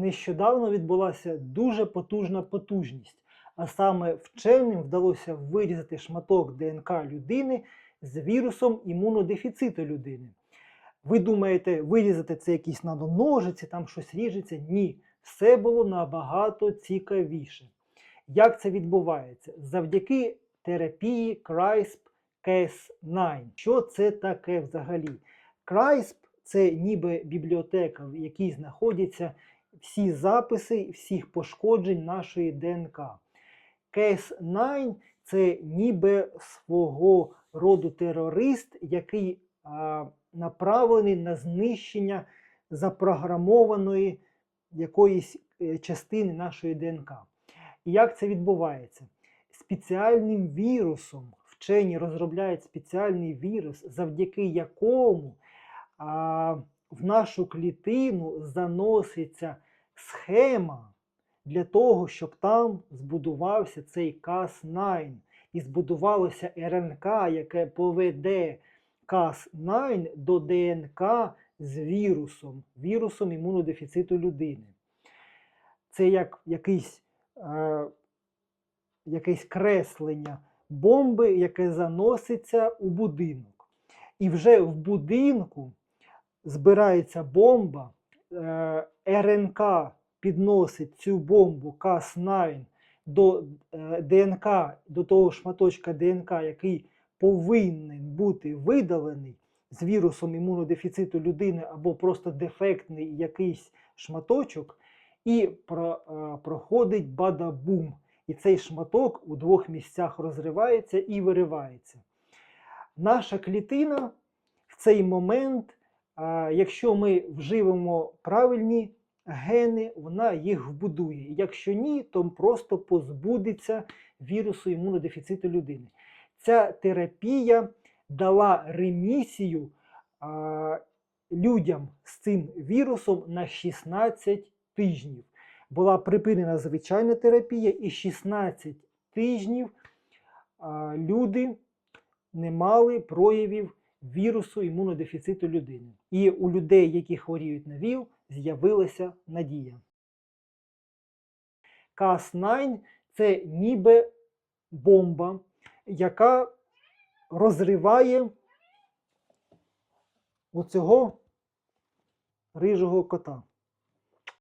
нещодавно відбулася дуже потужна потужність, а саме вченим вдалося вирізати шматок ДНК людини з вірусом імунодефіциту людини. Ви думаєте, вирізати це якісь надо ножиці, там щось ріжеться? Ні, все було набагато цікавіше. Як це відбувається? Завдяки терапії CRISP-Cas9. Що це таке взагалі? CRISP це ніби бібліотека, в якій знаходяться всі записи всіх пошкоджень нашої ДНК. Cas9 це ніби свого роду терорист, який а, направлений на знищення запрограмованої якоїсь е, частини нашої ДНК. І як це відбувається? Спеціальним вірусом вчені розробляють спеціальний вірус, завдяки якому а, в нашу клітину заноситься схема для того, щоб там збудувався цей Cas9 і збудувалося РНК, яке поведе Cas9 до ДНК з вірусом, вірусом імунодефіциту людини. Це як якийсь, е, якесь креслення бомби, яке заноситься у будинок. І вже в будинку збирається бомба, е, РНК підносить цю бомбу Cas9 до е, ДНК, до того шматочка ДНК, який повинен бути видалений з вірусом імунодефіциту людини або просто дефектний якийсь шматочок, і про, е, проходить бадабум. І цей шматок у двох місцях розривається і виривається. Наша клітина в цей момент, а, якщо ми вживемо правильні гени, вона їх вбудує. Якщо ні, то просто позбудеться вірусу імунодефіциту людини. Ця терапія дала ремісію а, людям з цим вірусом на 16 тижнів. Була припинена звичайна терапія, і 16 тижнів а, люди не мали проявів вірусу імунодефіциту людини. І у людей, які хворіють на ВІЛ, з'явилася надія. Cas9 це ніби бомба, яка розриває оцього рижого кота.